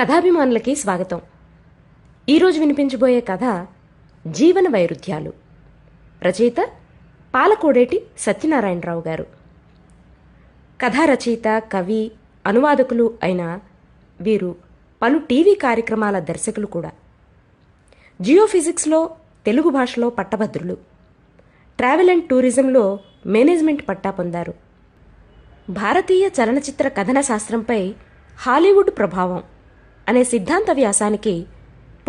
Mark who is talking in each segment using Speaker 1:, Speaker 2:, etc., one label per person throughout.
Speaker 1: కథాభిమానులకి స్వాగతం. ఈరోజు వినిపించబోయే కథ జీవన వైరుధ్యాలు. రచయిత పాలకోడేటి సత్యనారాయణరావు గారు. కథా రచయిత కవి అనువాదకులు అయిన వీరు పలు టీవీ కార్యక్రమాల దర్శకులు కూడా. జియోఫిజిక్స్లో తెలుగు భాషలో పట్టభద్రులు. ట్రావెల్ అండ్ టూరిజంలో మేనేజ్మెంట్ పట్టా పొందారు. భారతీయ చలనచిత్ర కథన శాస్త్రంపై హాలీవుడ్ ప్రభావం. అనే సిద్ధాంత వ్యాసానికి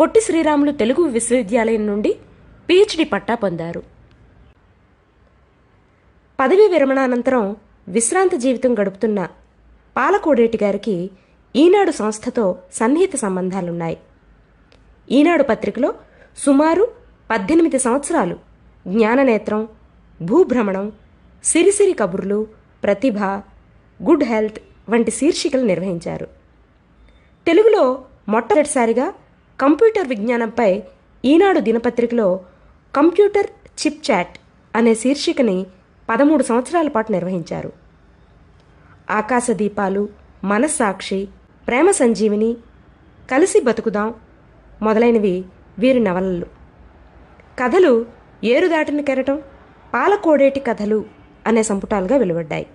Speaker 1: పొట్టి శ్రీరాములు తెలుగు విశ్వవిద్యాలయం నుండి పిహెచ్డి పట్టా పొందారు. పదవీ విరమణానంతరం విశ్రాంత జీవితం గడుపుతున్న పాలకోడేటి గారికి ఈనాడు సంస్థతో సన్నిహిత సంబంధాలున్నాయి. ఈనాడు పత్రికలో సుమారు పద్దెనిమిది సంవత్సరాలు జ్ఞాననేత్రం భూభ్రమణం సిరిసిరి కబుర్లు ప్రతిభ గుడ్ హెల్త్ వంటి శీర్షికలు నిర్వహించారు. తెలుగులో మొట్టమొదటిసారిగా కంప్యూటర్ విజ్ఞానంపై ఈనాడు దినపత్రికలో కంప్యూటర్ చిప్ చాట్ అనే శీర్షికని పదమూడు సంవత్సరాల పాటు నిర్వహించారు. ఆకాశదీపాలు మనస్సాక్షి ప్రేమ సంజీవిని కలిసి బతుకుదాం మొదలైనవి వీరి నవలలు. కథలు ఏరుదాటిన కెరటం పాలకోడేటి కథలు అనే సంపుటాలుగా వెలువడ్డాయి.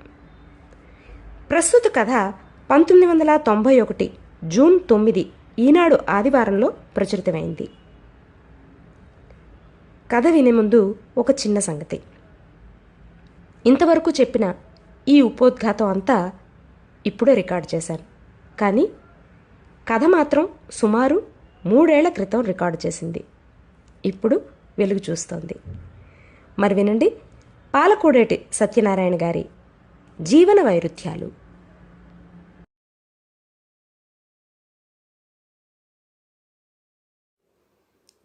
Speaker 1: ప్రస్తుత కథ పంతొమ్మిది వందల తొంభై ఒకటి జూన్ తొమ్మిది ఈనాడు ఆదివారంలో ప్రచురితమైంది. కథ వినే ముందు ఒక చిన్న సంగతి. ఇంతవరకు చెప్పిన ఈ ఉపోద్ఘాతం అంతా ఇప్పుడే రికార్డ్ చేశాను. కానీ కథ మాత్రం సుమారు మూడేళ్ళ క్రితం రికార్డు చేసింది. ఇప్పుడు వెలుగు చూస్తోంది. మరి వినండి. పాలకోడేటి సత్యనారాయణ గారి జీవన వైరుధ్యాలు.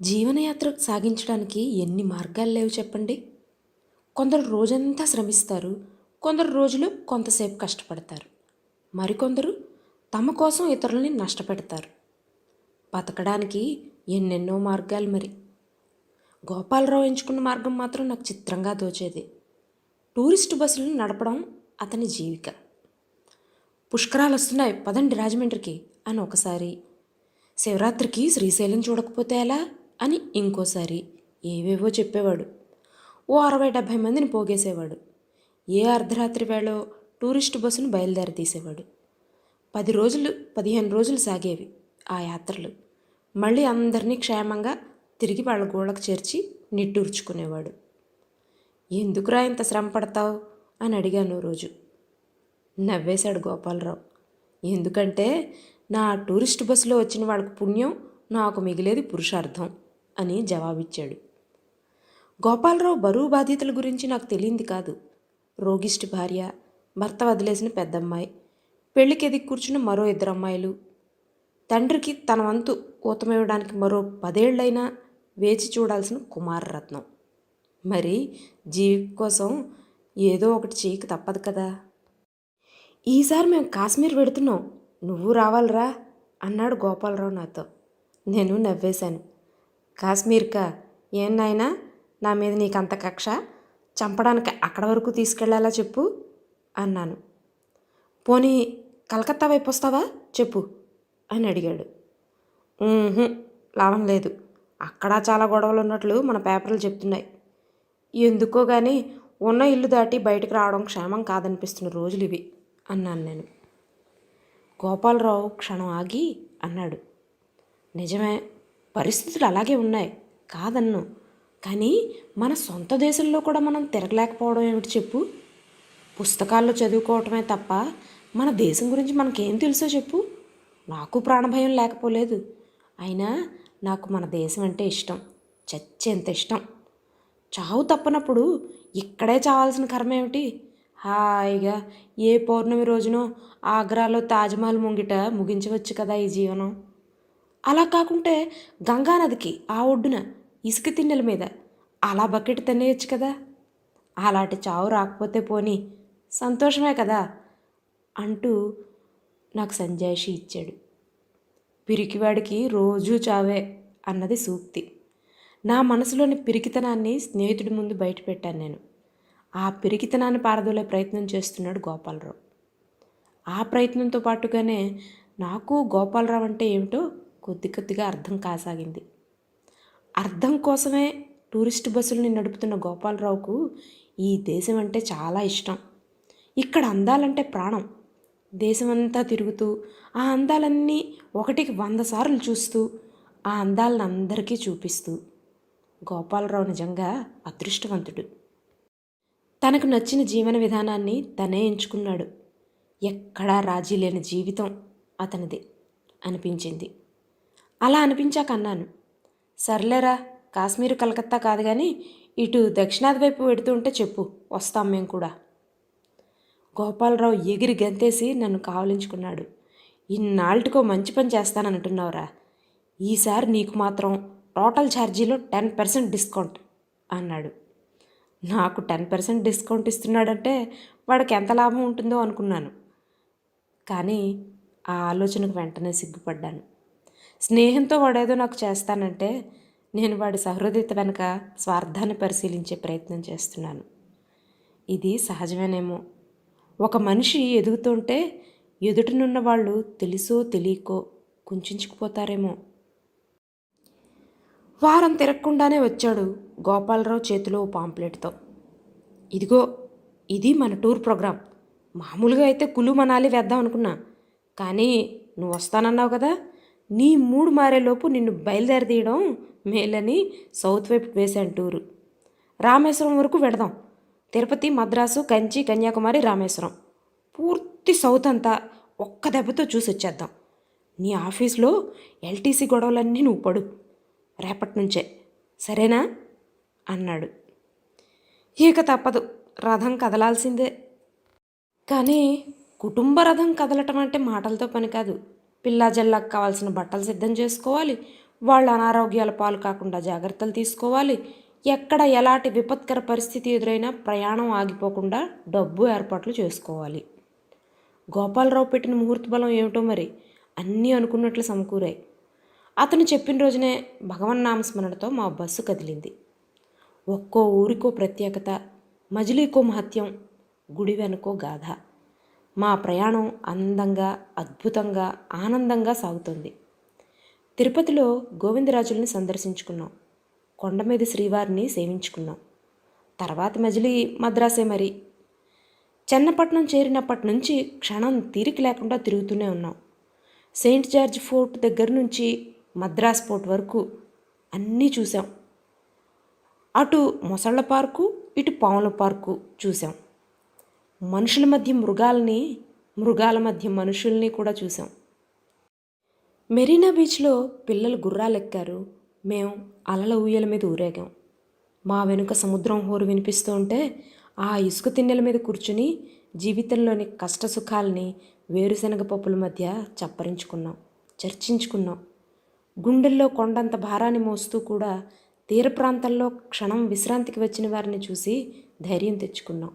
Speaker 2: జీవనయాత్ర సాగించడానికి ఎన్ని మార్గాలు లేవు చెప్పండి? కొందరు రోజంతా శ్రమిస్తారు కొందరు రోజులు కొంతసేపు కష్టపడతారు. మరికొందరు తమ కోసం ఇతరులని నష్టపెడతారు. బతకడానికి ఎన్నెన్నో మార్గాలు మరి. గోపాలరావు ఎంచుకున్న మార్గం మాత్రం నాకు చిత్రంగా దోచేది టూరిస్టు బస్సులను నడపడం అతని జీవిక. పుష్కరాలు వస్తున్నాయి పదండి రాజమండ్రికి అని ఒకసారి. శివరాత్రికి శ్రీశైలం చూడకపోతే ఎలా? అని ఇంకోసారి ఏవేవో చెప్పేవాడు. ఓ అరవై డెబ్భై మందిని పోగేసేవాడు. ఏ అర్ధరాత్రి వేళో టూరిస్ట్ బస్సును బయలుదేరి తీసేవాడు. పది రోజులు పదిహేను రోజులు సాగేవి ఆ యాత్రలు. మళ్ళీ అందరినీ క్షేమంగా తిరిగి వాళ్ళ గోళ్ళకు చేర్చి నిట్టూర్చుకునేవాడు. ఎందుకురా ఇంత శ్రమ పడతావు? అని అడిగాను రోజు. నవ్వేశాడు గోపాలరావు. ఎందుకంటే నా టూరిస్ట్ బస్సులో వచ్చిన వాళ్ళకు పుణ్యం నాకు మిగిలేది పురుషార్థం. అని జవాబిచ్చాడు. గోపాలరావు బరువు బాధ్యతల గురించి నాకు తెలియంది కాదు. రోగిష్టి భార్య భర్త వదిలేసిన పెద్దమ్మాయి పెళ్ళికి ఎదిగి కూర్చున్న మరో ఇద్దరు అమ్మాయిలు. తండ్రికి తన వంతు ఊతమివ్వడానికి మరో పదేళ్ళైనా వేచి చూడాల్సిన కుమారరత్నం. మరి జీవి కోసం ఏదో ఒకటి చేయక తప్పదు కదా. ఈసారి మేము కాశ్మీర్ పెడుతున్నాం నువ్వు రావాలిరా అన్నాడు గోపాలరావు నాతో. నేను నవ్వేశాను. కాశ్మీర్కా? ఏం నాయనా? నా మీద నీకంత కక్ష? చంపడానికి అక్కడ వరకు తీసుకెళ్ళాలా చెప్పు? అన్నాను. పోనీ కలకత్తా వైపు వస్తావా? చెప్పు అని అడిగాడు. లాభం లేదు. అక్కడ చాలా గొడవలు ఉన్నట్లు మన పేపర్లు చెప్తున్నాయి. ఎందుకో కానీ ఉన్న ఇల్లు దాటి బయటకు రావడం క్షేమం కాదనిపిస్తున్న రోజులు ఇవి అన్నాను నేను. గోపాలరావు క్షణం ఆగి అన్నాడు. నిజమే పరిస్థితులు అలాగే ఉన్నాయి. కాదన్ను. కానీ మన సొంత దేశంలో కూడా మనం తిరగలేకపోవడం ఏమిటి చెప్పు? పుస్తకాల్లో చదువుకోవటమే తప్ప మన దేశం గురించి మనకేం తెలుసో చెప్పు? నాకు ప్రాణభయం లేకపోలేదు. అయినా నాకు మన దేశం అంటే ఇష్టం. చచ్చేంత ఇష్టం. చావు తప్పనప్పుడు ఇక్కడే చావాల్సిన కర్మ ఏమిటి? హాయిగా ఏ పౌర్ణమి రోజునో ఆగ్రాలో తాజ్మహల్ ముంగిట ముగించవచ్చు కదా ఈ జీవనం. అలా కాకుంటే గంగానదికి ఆ ఒడ్డున ఇసుక తిన్నెల మీద అలా బకెట్ తినేయచ్చు కదా. అలాంటి చావు రాకపోతే పోని సంతోషమే కదా అంటూ నాకు సంజాయిషి ఇచ్చాడు. పిరికివాడికి రోజూ చావే అన్నది సూక్తి. నా మనసులోని పిరికితనాన్ని స్నేహితుడి ముందు బయటపెట్టాను నేను. ఆ పిరికితనాన్ని పారదోలే ప్రయత్నం చేస్తున్నాడు గోపాలరావు. ఆ ప్రయత్నంతో పాటుగానే నాకు గోపాలరావు అంటే ఏమిటో కొద్ది కొద్దిగా అర్థం కాసాగింది. అర్థం కోసమే టూరిస్ట్ బస్సులని నడుపుతున్న గోపాలరావుకు ఈ దేశం అంటే చాలా ఇష్టం. ఇక్కడ అందాలంటే ప్రాణం. దేశమంతా తిరుగుతూ ఆ అందాలన్నీ ఒకటికి వంద సార్లు చూస్తూ ఆ అందాలను అందరికీ చూపిస్తూ గోపాలరావు నిజంగా అదృష్టవంతుడు. తనకు నచ్చిన జీవన విధానాన్ని తనే ఎంచుకున్నాడు. ఎక్కడా రాజీ లేని జీవితం అతనిది అనిపించింది. అలా అనిపించాక అన్నాను. సర్లేరా కాశ్మీర్ కలకత్తా కాదు కానీ ఇటు దక్షిణాది వైపు పెడుతుంటే చెప్పు వస్తాం మేము కూడా. గోపాలరావు ఎగిరి గంతేసి నన్ను కావలించుకున్నాడు. ఇన్నాళ్ళకో మంచి పని చేస్తానంటున్నావురా ఈసారి నీకు మాత్రం టోటల్ ఛార్జీలో టెన్ పర్సెంట్ డిస్కౌంట్ అన్నాడు. నాకు టెన్ పర్సెంట్ డిస్కౌంట్ ఇస్తున్నాడంటే వాడికి ఎంత లాభం ఉంటుందో అనుకున్నాను. కానీ ఆ ఆలోచనకు వెంటనే సిగ్గుపడ్డాను. స్నేహంతో వాడేదో నాకు చేస్తానంటే నేను వాడి సహృదయత వెనుక స్వార్థాన్ని పరిశీలించే ప్రయత్నం చేస్తున్నాను. ఇది సహజమేనేమో. ఒక మనిషి ఎదుగుతుంటే ఎదుటనున్న వాళ్ళు తెలుసో తెలియకో కుంచుకుపోతారేమో. వారం తిరగకుండానే వచ్చాడు గోపాలరావు చేతిలో ఓ పాంప్లెట్తో. ఇదిగో ఇది మన టూర్ ప్రోగ్రాం మామూలుగా అయితే కులు మనాలి వేద్దాం అనుకున్నా. కానీ నువ్వు వస్తానన్నావు కదా? నీ మూడు మారేలోపు నిన్ను బయలుదేరి తీయడం మేలని సౌత్ వైపు వేశాను టూరు రామేశ్వరం వరకు వెడదాం. తిరుపతి మద్రాసు కంచి కన్యాకుమారి రామేశ్వరం. పూర్తి సౌత్ అంతా ఒక్క దెబ్బతో చూసి వచ్చేద్దాం నీ ఆఫీస్లో ఎల్టీసీ గొడవలన్నీ నువ్వు పడు. రేపటి నుంచే. సరేనా? అన్నాడు. ఇక తప్పదు. రథం కదలాల్సిందే. కానీ కుటుంబ రథం కదలటం అంటే మాటలతో పని కాదు. పిల్లా జల్లకు కావాల్సిన బట్టలు సిద్ధం చేసుకోవాలి. వాళ్ళ అనారోగ్యాల పాలు కాకుండా జాగ్రత్తలు తీసుకోవాలి. ఎక్కడ ఎలాంటి విపత్కర పరిస్థితి ఎదురైనా ప్రయాణం ఆగిపోకుండా డబ్బు ఏర్పాట్లు చేసుకోవాలి. గోపాలరావు పెట్టిన ముహూర్త బలం ఏమిటో మరి అన్నీ అనుకున్నట్లు సమకూరాయి. అతను చెప్పిన రోజునే భగవన్నామస్మరణతో మా బస్సు కదిలింది. ఒక్కో ఊరికో ప్రత్యేకత మజిలీకో మహత్యం గుడి వెనుకో గాథ మా ప్రయాణం అందంగా అద్భుతంగా ఆనందంగా సాగుతుంది. తిరుపతిలో గోవిందరాజుల్ని సందర్శించుకున్నాం. కొండ మీద శ్రీవారిని సేవించుకున్నాం. తర్వాత మజిలీ మద్రాసే మరి. చెన్నపట్నం చేరినప్పటి నుంచి క్షణం తీరిక లేకుండా తిరుగుతూనే ఉన్నాం. సెయింట్ జార్జ్ ఫోర్ట్ దగ్గర నుంచి మద్రాస్ ఫోర్ట్ వరకు అన్నీ చూసాం అటు మొసళ్ళ పార్కు ఇటు పాముల పార్కు చూసాం మనుషుల మధ్య మృగాల్ని మృగాల మధ్య మనుషుల్ని కూడా చూసాం. మెరీనా బీచ్లో పిల్లలు గుర్రాలెక్కారు. మేము అలల ఊయల మీద ఊరేగాం. మా వెనుక సముద్రం హోరు వినిపిస్తూ ఉంటే ఆ ఇసుక తిన్నెల మీద కూర్చుని జీవితంలోని కష్ట సుఖాల్ని వేరుశనగ పప్పుల మధ్య చప్పరించుకున్నాం చర్చించుకున్నాం. గుండెల్లో కొండంత భారాన్ని మోస్తూ కూడా తీర ప్రాంతాల్లో క్షణం విశ్రాంతికి వచ్చిన వారిని చూసి ధైర్యం తెచ్చుకున్నాం.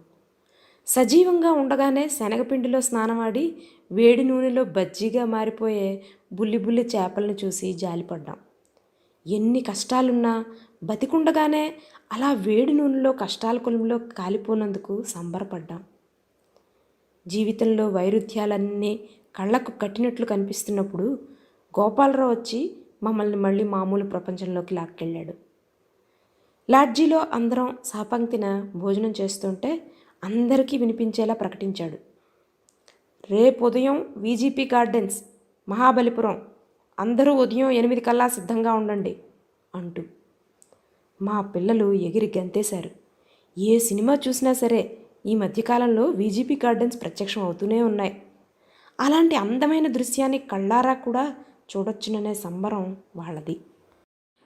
Speaker 2: సజీవంగా ఉండగానే శనగపిండిలో స్నానమాడి వేడి నూనెలో బజ్జీగా మారిపోయే బుల్లి బుల్లి చేపలను చూసి జాలిపడ్డాం. ఎన్ని కష్టాలున్నా బతికుండగానే అలా వేడి నూనెలో కష్టాల కులంలో కాలిపోనందుకు సంబరపడ్డాం. జీవితంలో వైరుధ్యాలన్నీ కళ్ళకు కట్టినట్లు కనిపిస్తున్నప్పుడు గోపాలరావు వచ్చి మమ్మల్ని మళ్ళీ మామూలు ప్రపంచంలోకి లాక్కెళ్ళాడు. లాడ్జీలో అందరం సహపంక్తిన భోజనం చేస్తుంటే అందరికీ వినిపించేలా ప్రకటించాడు. రేపు ఉదయం వీజీపీ గార్డెన్స్ మహాబలిపురం అందరూ ఉదయం ఎనిమిది కల్లా సిద్ధంగా ఉండండి అంటూ మా పిల్లలు ఎగిరి గంతేశారు. ఏ సినిమా చూసినా సరే ఈ మధ్యకాలంలో వీజీపీ గార్డెన్స్ ప్రత్యక్షం అవుతూనే ఉన్నాయి. అలాంటి అందమైన దృశ్యాన్ని కళ్ళారా కూడా చూడొచ్చుననే సంబరం వాళ్ళది.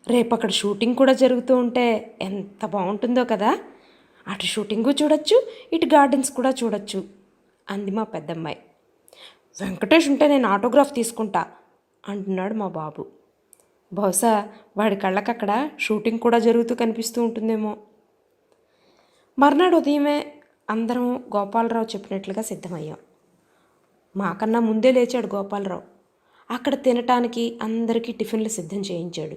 Speaker 2: రేపు అక్కడ షూటింగ్ కూడా జరుగుతూ ఉంటే ఎంత బాగుంటుందో కదా? అటు షూటింగు చూడొచ్చు ఇటు గార్డెన్స్ కూడా చూడొచ్చు అంది మా పెద్దమ్మాయి. వెంకటేష్ ఉంటే నేను ఆటోగ్రాఫ్ తీసుకుంటా అంటున్నాడు మా బాబు. బహుశా వాడి కళ్ళకక్కడ షూటింగ్ కూడా జరుగుతూ కనిపిస్తూ ఉంటుందేమో. మర్నాడు ఉదయమే అందరం గోపాలరావు చెప్పినట్లుగా సిద్ధమయ్యాం. మాకన్నా ముందే లేచాడు గోపాలరావు. అక్కడ తినటానికి అందరికీ టిఫిన్లు సిద్ధం చేయించాడు.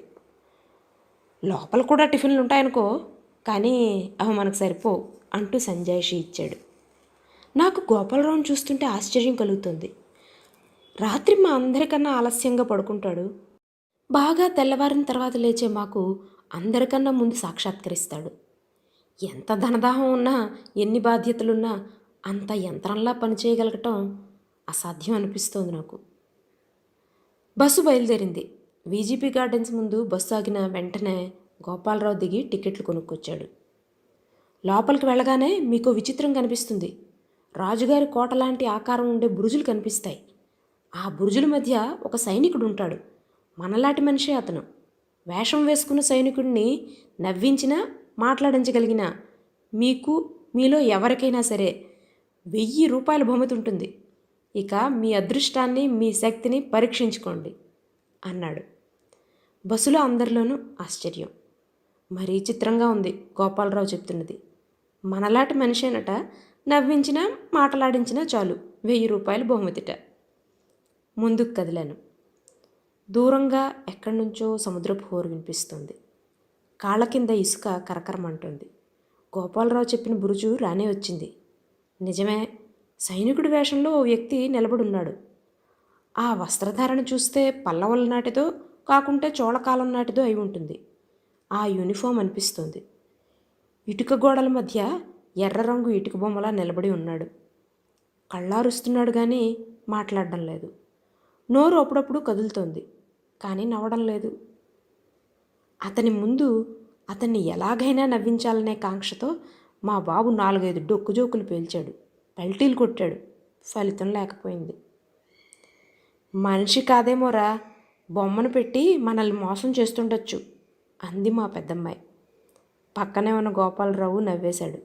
Speaker 2: లోపల కూడా టిఫిన్లు ఉంటాయనుకో కానీ అవి మనకు సరిపో అంటూ సంజాయిషి ఇచ్చాడు. నాకు గోపాలరావుని చూస్తుంటే ఆశ్చర్యం కలుగుతుంది. రాత్రి మా అందరికన్నా ఆలస్యంగా పడుకుంటాడు. బాగా తెల్లవారిన తర్వాత లేచే మాకు అందరికన్నా ముందు సాక్షాత్కరిస్తాడు. ఎంత ధనదాహం ఉన్నా ఎన్ని బాధ్యతలున్నా అంత యంత్రంలా పనిచేయగలగటం అసాధ్యం అనిపిస్తోంది నాకు. బస్సు బయలుదేరింది. వీజీపీ గార్డెన్స్ ముందు బస్సు ఆగిన వెంటనే గోపాలరావు దిగి టికెట్లు కొనుక్కొచ్చాడు. లోపలికి వెళ్ళగానే మీకు విచిత్రం కనిపిస్తుంది. రాజుగారి కోట లాంటి ఆకారం ఉండే బురుజులు కనిపిస్తాయి. ఆ బురుజుల మధ్య ఒక సైనికుడు ఉంటాడు. మనలాంటి మనిషే అతను. వేషం వేసుకున్న సైనికుడిని నవ్వించినా మాట్లాడించగలిగిన మీకు మీలో ఎవరికైనా సరే వెయ్యి రూపాయల బహుమతి ఉంటుంది. ఇక మీ అదృష్టాన్ని మీ శక్తిని పరీక్షించుకోండి అన్నాడు. బస్సులో అందరిలోనూ ఆశ్చర్యం. మరీ చిత్రంగా ఉంది గోపాలరావు చెప్తున్నది. మనలాంటి మనిషేనట నవ్వించినా మాటలాడించినా చాలు. వెయ్యి రూపాయలు బహుమతిట. ముందుకు కదిలాను. దూరంగా ఎక్కడి నుంచో సముద్రపు హోరు వినిపిస్తుంది. కాళ్ళ కింద ఇసుక కరకరమంటుంది. గోపాలరావు చెప్పిన బురుజు రానే వచ్చింది. నిజమే సైనికుడి వేషంలో ఓ వ్యక్తి నిలబడున్నాడు. ఆ వస్త్రధారణ చూస్తే పల్లవల నాటిదో కాకుంటే చోళకాలం నాటిదో అయి ఉంటుంది. ఆ యూనిఫామ్ అనిపిస్తుంది. ఇటుక గోడల మధ్య ఎర్ర రంగు ఇటుక బొమ్మలా నిలబడి ఉన్నాడు. కళ్ళారుస్తున్నాడు కానీ మాట్లాడడం లేదు. నోరు అప్పుడప్పుడు కదులుతోంది కానీ నవ్వడం లేదు. అతని ముందు అతన్ని ఎలాగైనా నవ్వించాలనే కాంక్షతో మా బాబు నాలుగైదు డొక్కు జోకులు పేల్చాడు. పల్టీలు కొట్టాడు. ఫలితం లేకపోయింది. మనిషి కాదేమోరా బొమ్మను పెట్టి మనల్ని మోసం చేస్తుండొచ్చు. అంది మా పెద్దమ్మాయి. పక్కనే ఉన్న గోపాలరావు నవ్వేశాడు.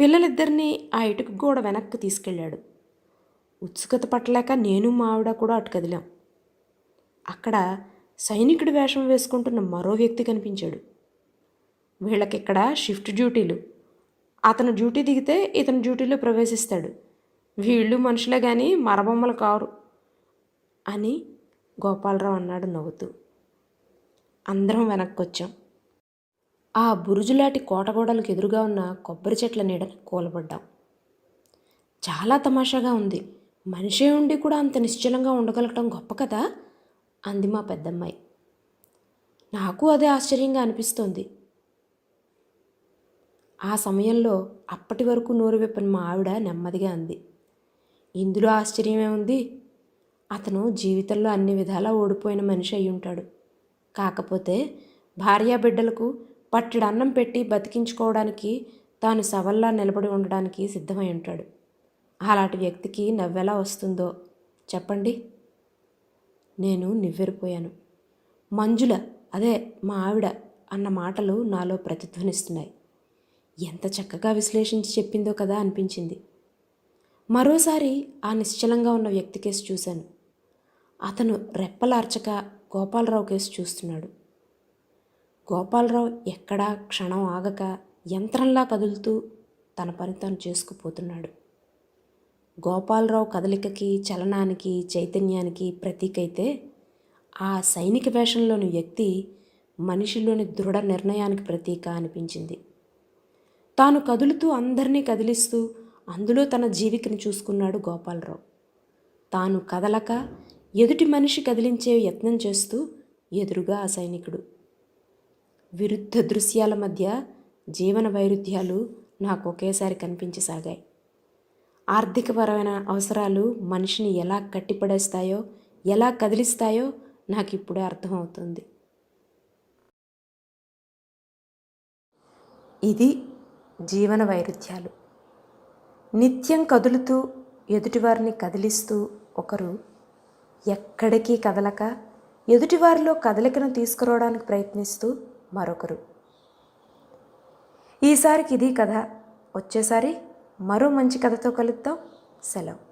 Speaker 2: పిల్లలిద్దరినీ ఆ ఇటుకు గోడ వెనక్కి తీసుకెళ్ళాడు. ఉత్సుకత పట్టలేక నేను మా ఆవిడ కూడా అటు కదిలాం. అక్కడ సైనికుడి వేషం వేసుకుంటున్న మరో వ్యక్తి కనిపించాడు. వీళ్ళకిక్కడ షిఫ్ట్ డ్యూటీలు. అతను డ్యూటీ దిగితే ఇతను డ్యూటీలో ప్రవేశిస్తాడు. వీళ్ళు మనుషులే కానీ మరబొమ్మలు కారు అని గోపాలరావు అన్నాడు నవ్వుతూ. అందరం వెనక్కి వచ్చాం ఆ బురుజులాటి కోటగోడలకు ఎదురుగా ఉన్న కొబ్బరి చెట్ల నీడని కూలబడ్డాం. చాలా తమాషాగా ఉంది. మనిషే ఉండి కూడా అంత నిశ్చలంగా ఉండగలగటం గొప్ప కదా? అంది మా పెద్దమ్మాయి. నాకు అదే ఆశ్చర్యంగా అనిపిస్తోంది. ఆ సమయంలో అప్పటి వరకు నోరు విప్పని మా ఆవిడ నెమ్మదిగా అంది. ఇందులో ఆశ్చర్యమే ఉంది. అతను జీవితంలో అన్ని విధాలా ఓడిపోయిన మనిషి అయి ఉంటాడు కాకపోతే భార్యాబిడ్డలకు పట్టెడన్నం పెట్టి బతికించుకోవడానికి తాను సవల్లా నిలబడి ఉండడానికి సిద్ధమై ఉంటాడు. అలాంటి వ్యక్తికి నవ్వెలా వస్తుందో చెప్పండి. నేను నివ్వెరిపోయాను. మంజుల అదే మా ఆవిడ అన్న మాటలు నాలో ప్రతిధ్వనిస్తున్నాయి. ఎంత చక్కగా విశ్లేషించి చెప్పిందో కదా అనిపించింది. మరోసారి ఆ నిశ్చలంగా ఉన్న వ్యక్తి కేసు చూశాను. అతను రెప్పలార్చక గోపాలరావు కేసు చూస్తున్నాడు. గోపాలరావు ఎక్కడా క్షణం ఆగక యంత్రంలా కదులుతూ తన పని తాను చేసుకుపోతున్నాడు. గోపాలరావు కదలికకి చలనానికి చైతన్యానికి ప్రతీకైతే ఆ సైనిక వేషంలోని వ్యక్తి మనిషిలోని దృఢ నిర్ణయానికి ప్రతీక అనిపించింది. తాను కదులుతూ అందరినీ కదిలిస్తూ అందులో తన జీవికని చూసుకున్నాడు గోపాలరావు. తాను కదలక ఎదుటి మనిషి కదిలించే యత్నం చేస్తూ ఎదురుగా ఆ సైనికుడు. విరుద్ధ దృశ్యాల మధ్య జీవన వైరుధ్యాలు నాకు ఒకేసారి కనిపించసాగాయి. ఆర్థికపరమైన అవసరాలు మనిషిని ఎలా కట్టిపడేస్తాయో ఎలా కదిలిస్తాయో నాకు ఇప్పుడే అర్థమవుతుంది. ఇది జీవన వైరుధ్యాలు. నిత్యం కదులుతూ ఎదుటివారిని కదిలిస్తూ ఒకరు ఎక్కడికి కదలక ఎదుటివారిలో కదలికను తీసుకురావడానికి ప్రయత్నిస్తూ మరొకరు. ఈసారికి ఇది కథ. వచ్చేసారి మరో మంచి కథతో కలుద్దాం. సెలవు.